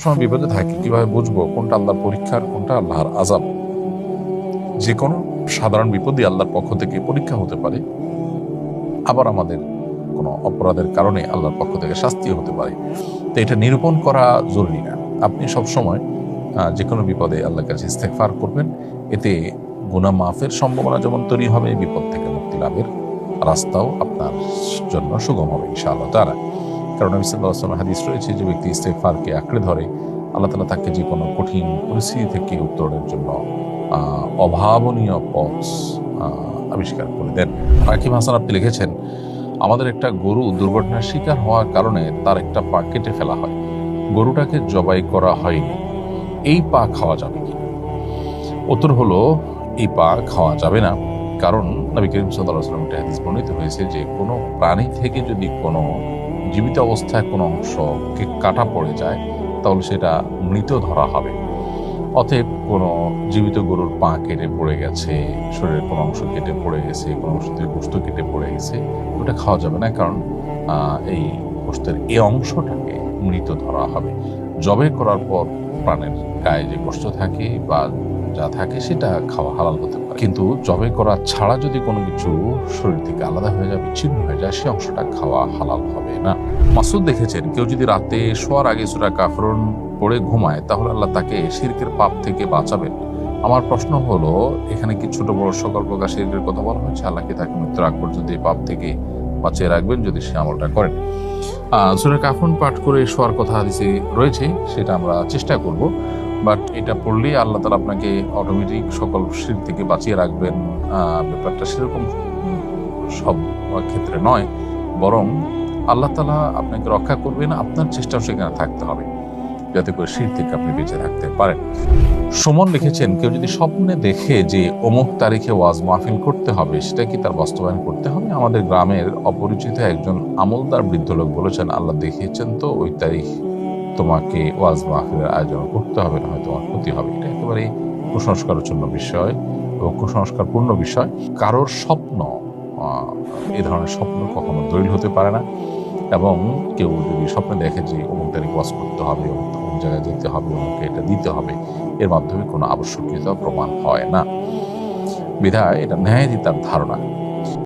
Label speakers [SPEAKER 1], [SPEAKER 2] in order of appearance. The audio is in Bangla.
[SPEAKER 1] সবসময় বিপদে থাকি। কীভাবে বুঝব? কোনটা আল্লাহর পরীক্ষার, কোনটা আল্লাহর আজাব যে কোনো সাধারণ বিপদই আল্লাহর পক্ষ থেকে পরীক্ষা হতে পারে। আবার আমাদের কোনো অপরাধের কারণে আল্লাহর পক্ষ থেকে শাস্তিও হতে পারে। তো এটা নিরূপণ করা জরুরি না। আপনি সবসময় যে কোনো বিপদে আল্লাহর কাছে ইস্তেকফার করবেন। এতে গুণা মাফের সম্ভাবনা যেমন তৈরি হবে, বিপদ থেকে মুক্তি লাভের রাস্তাও আপনার জন্য সুগম হবে ইনশাআল্লাহ তারা কারণ আমি সাল্লাহ আসলাম হাদিস রয়েছে যে ব্যক্তি ইস্তেকফারকে আঁকড়ে ধরে, আল্লাহ তালা তাকে যে কোনো কঠিন পরিস্থিতি থেকে উত্তরণের জন্য অভাবনীয় পথ আবিষ্কার করে দেন। রাকিব হাসান আপনি লিখেছেন, আমাদের একটা গরু দুর্ঘটনার শিকার হওয়ার কারণে তার একটা পা কেটে ফেলা হয়। গরুটাকে জবাই করা হয়নি। এই পা খাওয়া যাবে কি? উত্তর হলো, এই পা খাওয়া যাবে না। কারণ নবী করিম সাল্লাহ সাল্লাম একটা হাদিস বর্ণিত হয়েছে যে কোনো প্রাণী থেকে যদি কোনো জীবিত অবস্থায় কোনো অংশকে কাটা পড়ে যায়, তাহলে সেটা মৃত ধরা হবে। অতএব কোনো জীবিত গরুর পা কেটে পড়ে গেছে, শরীরের কোনো অংশ কেটে পড়ে গেছে, কোনো অংশ থেকে গোস্ত কেটে পড়ে গেছে, ওটা খাওয়া যাবে না, কারণ এই গোস্তের এই অংশটাকে মৃত ধরা হবে। জবে করার পর প্রাণের গায়ে যে গোস্ত থাকে বা যা থাকে সেটা খাওয়া হালাল হতে পারে। কিন্তু জবে করা ছাড়া যদি কোনো কিছু শরীর থেকে আলাদা হয়ে যায়, বিচ্ছিন্ন হয়ে যায়, সে অংশটা খাওয়া হালাল হবে না। মাসুদ দেখেছেন, কেউ যদি রাতে শোয়ার আগে সুরা কাফরন পড়ে ঘুমায়, তাহলে আল্লাহ তাকে শিরকের পাপ থেকে বাঁচাবেন। আমার প্রশ্ন হলো, এখানে কি ছোট বড় সকল প্রকার শিরকের কথা বলা হয়েছে? আল্লাহ কি তাকে মৃত্যুর আগ পর্যন্ত এই পাপ থেকে বাঁচিয়ে রাখবেন যদি সে আমলটা করেন? সূরা কাফন পাঠ করে শোয়ার কথা হাদিসে রয়েছে, সেটা আমরা চেষ্টা করব। বাট এটা পড়লেই আল্লাহ তালা আপনাকে অটোমেটিক সকল শির থেকে বাঁচিয়ে রাখবেন। ব্যাপারটা সেরকম সব ক্ষেত্রে নয়। বরং আল্লাহ তালা আপনাকে রক্ষা করবেন, আপনার চেষ্টাও সেখানে থাকতে হবে। যাতে করে শীত থেকে আপনি বেঁচে থাকতে পারেন। সুমন লিখেছেন, কেউ যদি স্বপ্নে দেখে যে অমুক তারিখে ওয়াজ মাহফিল করতে হবে, সেটা কি তার বাস্তবায়ন করতে হবে? আমাদের গ্রামের অপরিচিত একজন আমলদার বৃদ্ধ লোক বলেছেন, আল্লাহ দেখিয়েছেন তো ওই তারিখ তোমাকে ওয়াজ মাহফিলের আয়োজন করতে হবে না হয় তোমার ক্ষতি হবে। এটা একেবারে কুসংস্কারচ্ছন্ন বিষয় এবং কুসংস্কারপূর্ণ বিষয়। কারোর স্বপ্ন এ ধরনের স্বপ্ন কখনো দলিল হতে পারে না এবং কেউ যদি স্বপ্নে দেখে যে অমুক তারিখ ওয়াজ করতে হবে, অমুক অমুক জায়গায় যেতে হবে, অমুককে এটা দিতে হবে, এর মাধ্যমে কোনো আবশ্যকীয়তা প্রমাণ হয় না। বিধায় এটা ন্যায়াধিতার ধারণা।